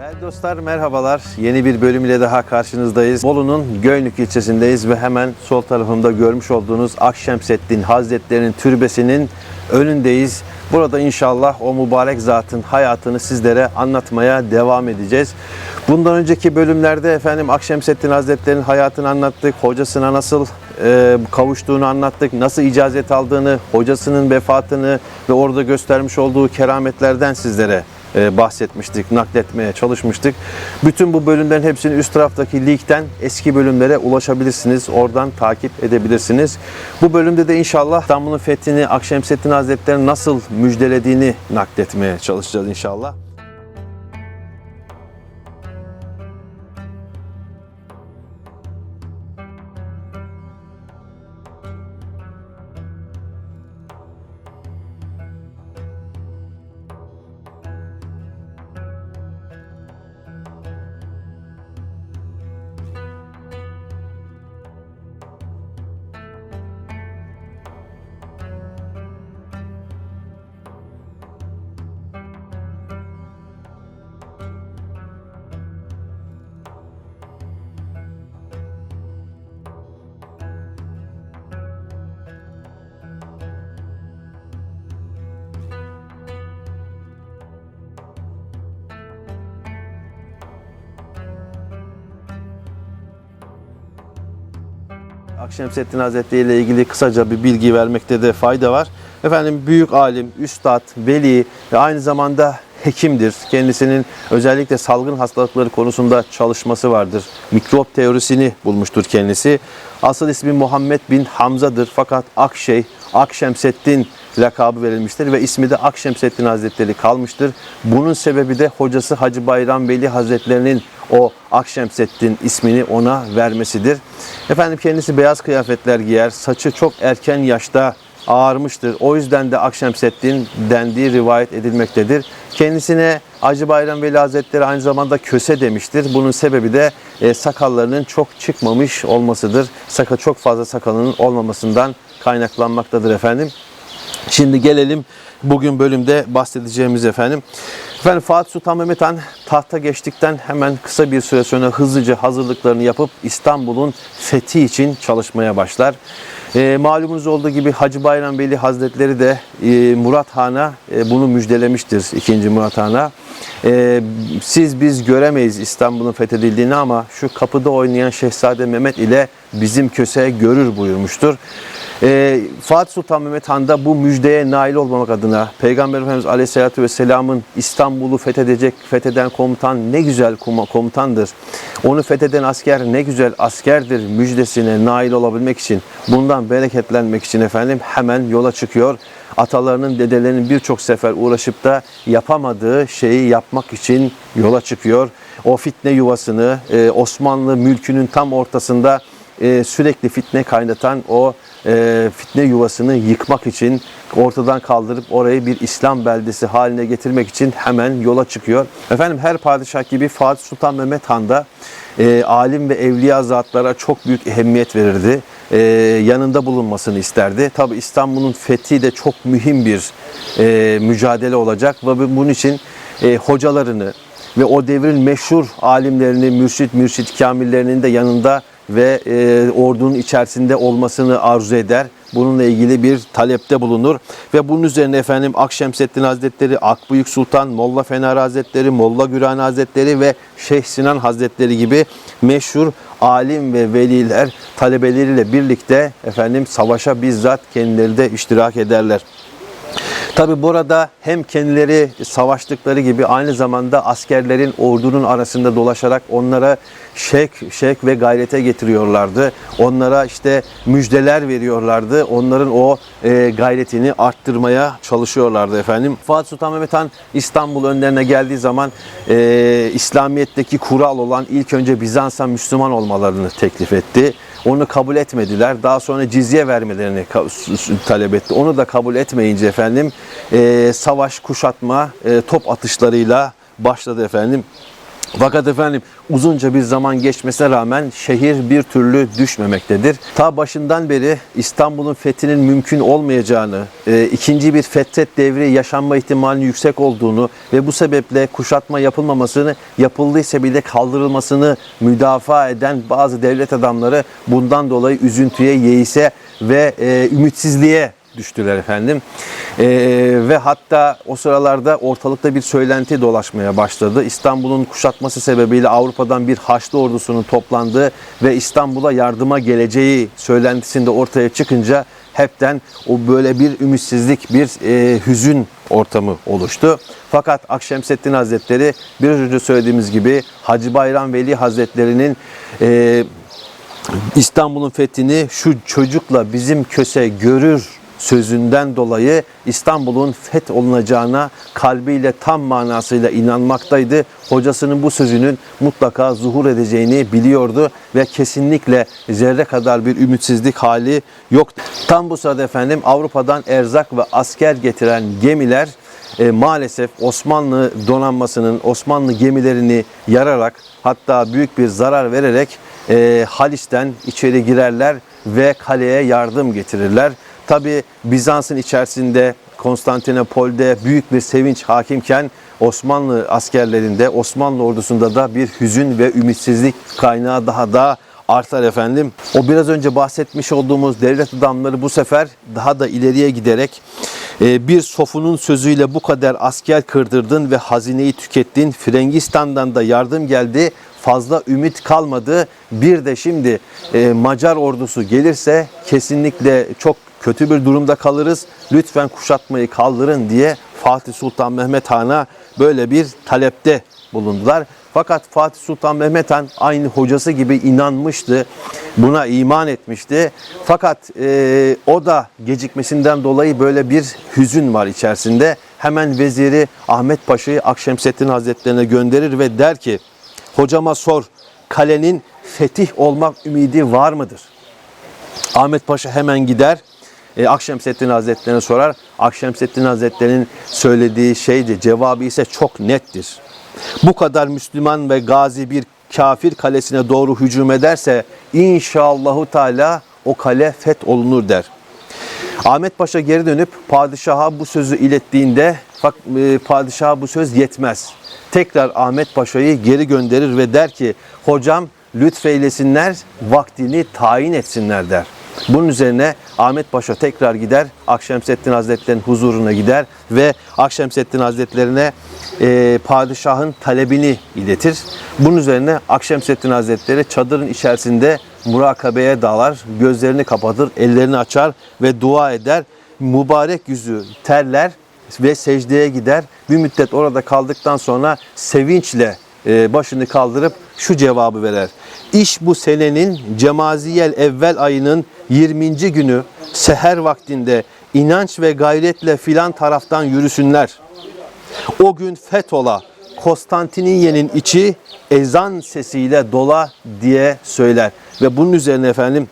Değerli dostlar merhabalar. Yeni bir bölüm ile daha karşınızdayız. Bolu'nun Göynük ilçesindeyiz ve hemen sol tarafımda görmüş olduğunuz Akşemseddin Hazretleri'nin türbesinin önündeyiz. Burada inşallah o mübarek zatın hayatını sizlere anlatmaya devam edeceğiz. Bundan önceki bölümlerde efendim Akşemseddin Hazretleri'nin hayatını anlattık. Hocasına nasıl e, kavuştuğunu anlattık. Nasıl icazet aldığını, hocasının vefatını ve orada göstermiş olduğu kerametlerden sizlere bahsetmiştik, nakletmeye çalışmıştık. Bütün bu bölümlerin hepsini üst taraftaki linkten eski bölümlere ulaşabilirsiniz. Oradan takip edebilirsiniz. Bu bölümde de inşallah İstanbul'un fethini Akşemseddin Hazretleri'nin nasıl müjdelediğini nakletmeye çalışacağız inşallah. Akşemseddin Hazretleri ile ilgili kısaca bir bilgi vermekte de fayda var. Efendim büyük alim, üstad, veli ve aynı zamanda hekimdir. Kendisinin özellikle salgın hastalıkları konusunda çalışması vardır. Mikrop teorisini bulmuştur kendisi. Asıl ismi Muhammed bin Hamza'dır fakat Akşey, Akşemseddin lakabı verilmiştir ve ismi de Akşemseddin Hazretleri kalmıştır. Bunun sebebi de hocası Hacı Bayram Veli Hazretlerinin o Akşemseddin ismini ona vermesidir. Efendim kendisi beyaz kıyafetler giyer, saçı çok erken yaşta ağarmıştır. O yüzden de Akşemseddin dendiği rivayet edilmektedir. Kendisine Hacı Bayram Veli Hazretleri aynı zamanda köse demiştir. Bunun sebebi de e, sakallarının çok çıkmamış olmasıdır. Sakal çok fazla sakalının olmamasından kaynaklanmaktadır efendim. Şimdi gelelim bugün bölümde bahsedeceğimiz efendim. Efendim Fatih Sultan Mehmet Han tahta geçtikten hemen kısa bir süre sonra hızlıca hazırlıklarını yapıp İstanbul'un fethi için çalışmaya başlar. E, malumunuz olduğu gibi Hacı Bayram Veli Hazretleri de e, Murat Han'a e, bunu müjdelemiştir 2. Murat Han'a. E, siz biz göremeyiz İstanbul'un fethedildiğini ama şu kapıda oynayan Şehzade Mehmet ile bizim köse görür buyurmuştur. E, Fatih Sultan Mehmet Han da bu müjdeye nail olmamak adına Peygamber Efendimiz Aleyhisselatü Vesselam'ın İstanbul'u fethedecek, fetheden komutan ne güzel kom- komutandır. Onu fetheden asker ne güzel askerdir müjdesine nail olabilmek için, bundan bereketlenmek için efendim hemen yola çıkıyor. Atalarının, dedelerinin birçok sefer uğraşıp da yapamadığı şeyi yapmak için yola çıkıyor. O fitne yuvasını e, Osmanlı mülkünün tam ortasında e, sürekli fitne kaynatan o e, fitne yuvasını yıkmak için ortadan kaldırıp orayı bir İslam beldesi haline getirmek için hemen yola çıkıyor. Efendim her padişah gibi Fatih Sultan Mehmet Han da e, alim ve evliya zatlara çok büyük ehemmiyet verirdi. E, yanında bulunmasını isterdi. Tabi İstanbul'un fethi de çok mühim bir e, mücadele olacak ve bunun için e, hocalarını ve o devrin meşhur alimlerini, mürşit, mürşit kamillerinin de yanında ve e, ordunun içerisinde olmasını arzu eder. Bununla ilgili bir talepte bulunur. Ve bunun üzerine efendim Akşemseddin Hazretleri, Akbıyık Sultan, Molla Fener Hazretleri, Molla Güran Hazretleri ve Şeyh Sinan Hazretleri gibi meşhur alim ve veliler talebeleriyle birlikte efendim savaşa bizzat kendileri de iştirak ederler. Tabi burada hem kendileri savaştıkları gibi aynı zamanda askerlerin ordunun arasında dolaşarak onlara şek, şek ve gayrete getiriyorlardı. Onlara işte müjdeler veriyorlardı. Onların o e, gayretini arttırmaya çalışıyorlardı efendim. Fatih Sultan Mehmet Han İstanbul önlerine geldiği zaman e, İslamiyet'teki kural olan ilk önce Bizans'a Müslüman olmalarını teklif etti. Onu kabul etmediler. Daha sonra cizye vermelerini talep etti. Onu da kabul etmeyince efendim e, savaş, kuşatma, e, top atışlarıyla başladı efendim. Fakat efendim uzunca bir zaman geçmesine rağmen şehir bir türlü düşmemektedir. Ta başından beri İstanbul'un fethinin mümkün olmayacağını, e, ikinci bir fetret devri yaşanma ihtimalinin yüksek olduğunu ve bu sebeple kuşatma yapılmamasını, yapıldıysa bile kaldırılmasını müdafaa eden bazı devlet adamları bundan dolayı üzüntüye, yeise ve e, ümitsizliğe düştüler efendim. Ee, ve hatta o sıralarda ortalıkta bir söylenti dolaşmaya başladı. İstanbul'un kuşatması sebebiyle Avrupa'dan bir Haçlı ordusunun toplandığı ve İstanbul'a yardıma geleceği söylentisinde ortaya çıkınca hepten o böyle bir ümitsizlik, bir e, hüzün ortamı oluştu. Fakat Akşemseddin Hazretleri biraz önce söylediğimiz gibi Hacı Bayram Veli Hazretleri'nin e, İstanbul'un fethini şu çocukla bizim köse görür sözünden dolayı İstanbul'un feth olunacağına kalbiyle tam manasıyla inanmaktaydı. Hocasının bu sözünün mutlaka zuhur edeceğini biliyordu ve kesinlikle zerre kadar bir ümitsizlik hali yok. Tam bu sırada efendim Avrupa'dan erzak ve asker getiren gemiler e, maalesef Osmanlı donanmasının Osmanlı gemilerini yararak hatta büyük bir zarar vererek e, Haliç'ten içeri girerler ve kaleye yardım getirirler. Tabi Bizans'ın içerisinde Konstantinopol'de büyük bir sevinç hakimken Osmanlı askerlerinde, Osmanlı ordusunda da bir hüzün ve ümitsizlik kaynağı daha da artar efendim. O biraz önce bahsetmiş olduğumuz devlet adamları bu sefer daha da ileriye giderek e, bir sofunun sözüyle bu kadar asker kırdırdın ve hazineyi tükettin. Frengistan'dan da yardım geldi. Fazla ümit kalmadı. Bir de şimdi e, Macar ordusu gelirse kesinlikle çok kötü bir durumda kalırız. Lütfen kuşatmayı kaldırın diye Fatih Sultan Mehmet Han'a böyle bir talepte bulundular. Fakat Fatih Sultan Mehmet Han aynı hocası gibi inanmıştı. Buna iman etmişti. Fakat e, o da gecikmesinden dolayı böyle bir hüzün var içerisinde. Hemen veziri Ahmet Paşa'yı Akşemseddin Hazretlerine gönderir ve der ki hocama sor kalenin fetih olmak ümidi var mıdır? Ahmet Paşa hemen gider e, Akşemseddin Hazretlerine sorar. Akşemseddin Hazretleri'nin söylediği şeydi. Cevabı ise çok nettir. Bu kadar Müslüman ve gazi bir kafir kalesine doğru hücum ederse inşallahu teala o kale feth olunur der. Ahmet Paşa geri dönüp padişaha bu sözü ilettiğinde bak e, padişaha bu söz yetmez. Tekrar Ahmet Paşa'yı geri gönderir ve der ki hocam lütfeylesinler vaktini tayin etsinler der. Bunun üzerine Ahmet Paşa tekrar gider, Akşemseddin Hazretleri'nin huzuruna gider ve Akşemseddin Hazretlerine e, padişahın talebini iletir. Bunun üzerine Akşemseddin Hazretleri çadırın içerisinde murakabeye dalar, gözlerini kapatır, ellerini açar ve dua eder. Mübarek yüzü terler ve secdeye gider. Bir müddet orada kaldıktan sonra sevinçle e, başını kaldırıp şu cevabı verer. İş bu senenin Cemaziyel evvel ayının 20. günü seher vaktinde inanç ve gayretle filan taraftan yürüsünler. O gün Fethola, Konstantiniye'nin içi ezan sesiyle dola diye söyler. Ve bunun üzerine efendim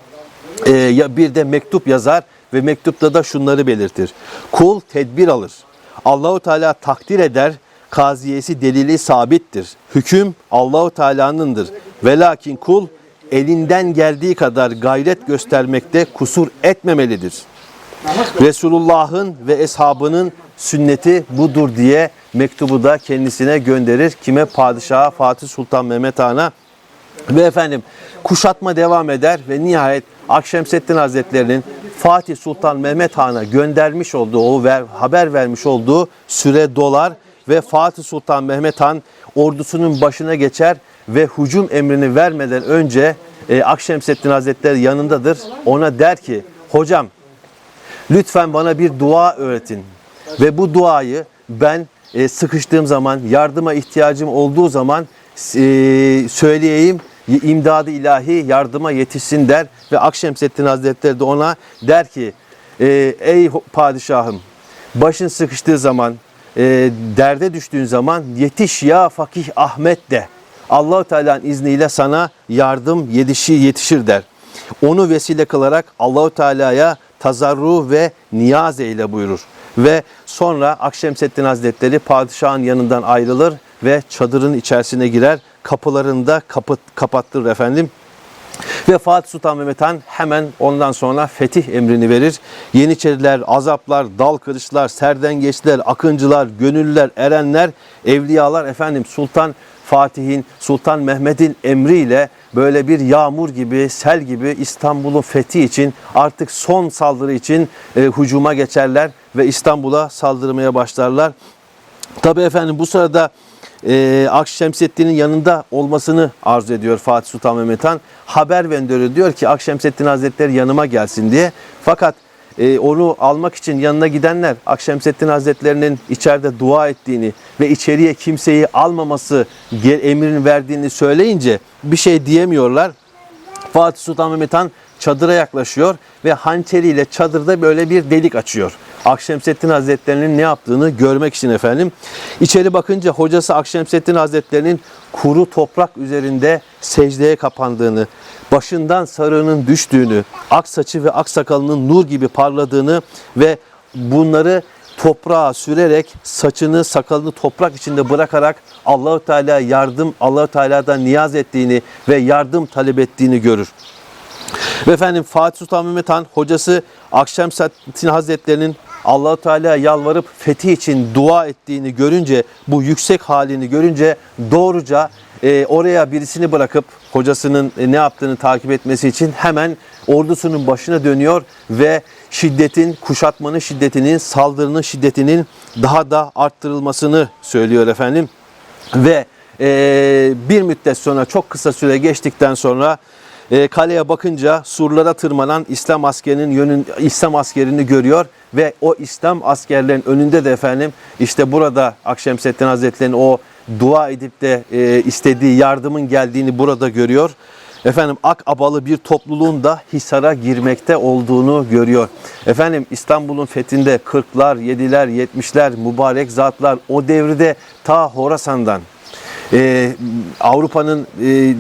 e, bir de mektup yazar ve mektupta da şunları belirtir. Kul tedbir alır. Allahu Teala takdir eder. Kaziyesi delili sabittir. Hüküm Allahu Teala'nındır. Velakin kul elinden geldiği kadar gayret göstermekte kusur etmemelidir. Resulullah'ın ve eshabının sünneti budur diye mektubu da kendisine gönderir. Kime? Padişaha Fatih Sultan Mehmet Han'a. Ve efendim kuşatma devam eder ve nihayet Akşemseddin Hazretleri'nin Fatih Sultan Mehmet Han'a göndermiş olduğu, o ver, haber vermiş olduğu süre dolar ve Fatih Sultan Mehmet Han ordusunun başına geçer ve hücum emrini vermeden önce e, Akşemseddin Hazretleri yanındadır. Ona der ki hocam lütfen bana bir dua öğretin ve bu duayı ben e, sıkıştığım zaman yardıma ihtiyacım olduğu zaman e, söyleyeyim imdadı ilahi yardıma yetişsin der ve Akşemseddin Hazretleri de ona der ki e, ey padişahım başın sıkıştığı zaman e, derde düştüğün zaman yetiş ya fakih Ahmet de. Allahu Teala'nın izniyle sana yardım yetişir, yetişir der. Onu vesile kılarak Allahu Teala'ya tazarru ve niyaz eyle buyurur. Ve sonra Akşemseddin Hazretleri padişahın yanından ayrılır ve çadırın içerisine girer. Kapılarını da kapı, kapattırır efendim. Ve Fatih Sultan Mehmet Han hemen ondan sonra fetih emrini verir. Yeniçeriler, azaplar, dal kılıçlar, serdengeçler, akıncılar, gönüllüler, erenler, evliyalar efendim Sultan Fatih'in, Sultan Mehmet'in emriyle böyle bir yağmur gibi, sel gibi İstanbul'un fethi için artık son saldırı için e, hücuma geçerler ve İstanbul'a saldırmaya başlarlar. Tabii efendim bu sırada e, Akşemseddin'in yanında olmasını arzu ediyor Fatih Sultan Mehmet Han. Haber gönderiyor diyor ki Akşemseddin Hazretleri yanıma gelsin diye. Fakat e, onu almak için yanına gidenler Akşemseddin Hazretlerinin içeride dua ettiğini ve içeriye kimseyi almaması emrini verdiğini söyleyince bir şey diyemiyorlar. Fatih Sultan Mehmet Han çadıra yaklaşıyor ve hançeriyle çadırda böyle bir delik açıyor. Akşemseddin Hazretlerinin ne yaptığını görmek için efendim. İçeri bakınca hocası Akşemseddin Hazretlerinin kuru toprak üzerinde secdeye kapandığını, başından sarığının düştüğünü, ak saçı ve ak sakalının nur gibi parladığını ve bunları toprağa sürerek saçını sakalını toprak içinde bırakarak Allahu Teala yardım Allahu Teala'dan niyaz ettiğini ve yardım talep ettiğini görür. Ve efendim Fatih Sultan Mehmet Han hocası Akşemseddin Hazretlerinin Allahu Teala yalvarıp fethi için dua ettiğini görünce bu yüksek halini görünce doğruca e, oraya birisini bırakıp hocasının e, ne yaptığını takip etmesi için hemen ordusunun başına dönüyor ve şiddetin, kuşatmanın şiddetinin, saldırının şiddetinin daha da arttırılmasını söylüyor efendim. Ve e, bir müddet sonra çok kısa süre geçtikten sonra e, kaleye bakınca surlara tırmanan İslam askerinin yönün İslam askerini görüyor ve o İslam askerlerin önünde de efendim işte burada Akşemseddin Hazretleri'nin o dua edip de e, istediği yardımın geldiğini burada görüyor. Efendim Akabalı bir topluluğun da Hisar'a girmekte olduğunu görüyor. Efendim İstanbul'un fethinde 40'lar, 7'ler, 70'ler mübarek zatlar o devirde ta Horasan'dan ee, Avrupa'nın e,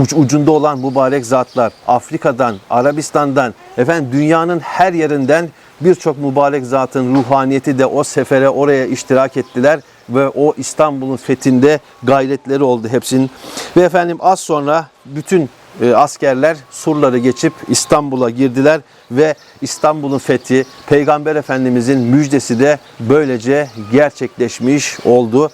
uç, ucunda olan mübarek zatlar, Afrika'dan, Arabistan'dan, efendim dünyanın her yerinden birçok mübarek zatın ruhaniyeti de o sefere oraya iştirak ettiler ve o İstanbul'un fethinde gayretleri oldu hepsinin. Ve efendim az sonra bütün e, askerler surları geçip İstanbul'a girdiler ve İstanbul'un fethi Peygamber Efendimizin müjdesi de böylece gerçekleşmiş oldu.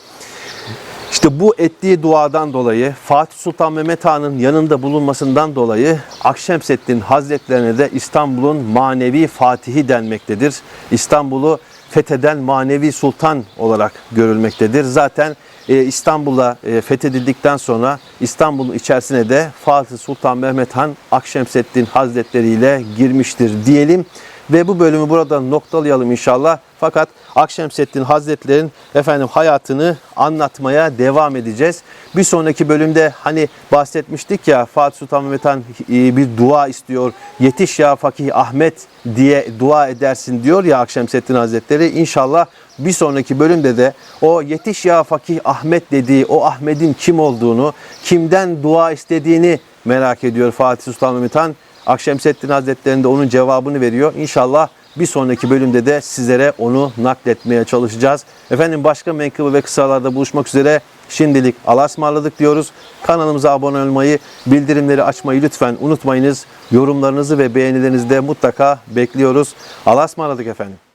İşte bu ettiği duadan dolayı Fatih Sultan Mehmet Han'ın yanında bulunmasından dolayı Akşemseddin Hazretlerine de İstanbul'un manevi fatihi denmektedir. İstanbul'u fetheden manevi sultan olarak görülmektedir. Zaten e, İstanbul'a e, fethedildikten sonra İstanbul'un içerisine de Fatih Sultan Mehmet Han Akşemseddin Hazretleri ile girmiştir diyelim. Ve bu bölümü burada noktalayalım inşallah. Fakat Akşemseddin Hazretleri'nin efendim hayatını anlatmaya devam edeceğiz. Bir sonraki bölümde hani bahsetmiştik ya Fatih Sultan Mehmet e, bir dua istiyor. Yetiş ya Fakih Ahmet diye dua edersin diyor ya Akşemseddin Hazretleri. İnşallah bir sonraki bölümde de o yetiş ya Fakih Ahmet dediği o Ahmet'in kim olduğunu, kimden dua istediğini merak ediyor Fatih Sultan Mehmet. Akşemseddin Hazretleri de onun cevabını veriyor. İnşallah bir sonraki bölümde de sizlere onu nakletmeye çalışacağız. Efendim başka menkıbe ve kısalarda buluşmak üzere. Şimdilik Allah'a ısmarladık diyoruz. Kanalımıza abone olmayı, bildirimleri açmayı lütfen unutmayınız. Yorumlarınızı ve beğenilerinizi de mutlaka bekliyoruz. Allah'a ısmarladık efendim.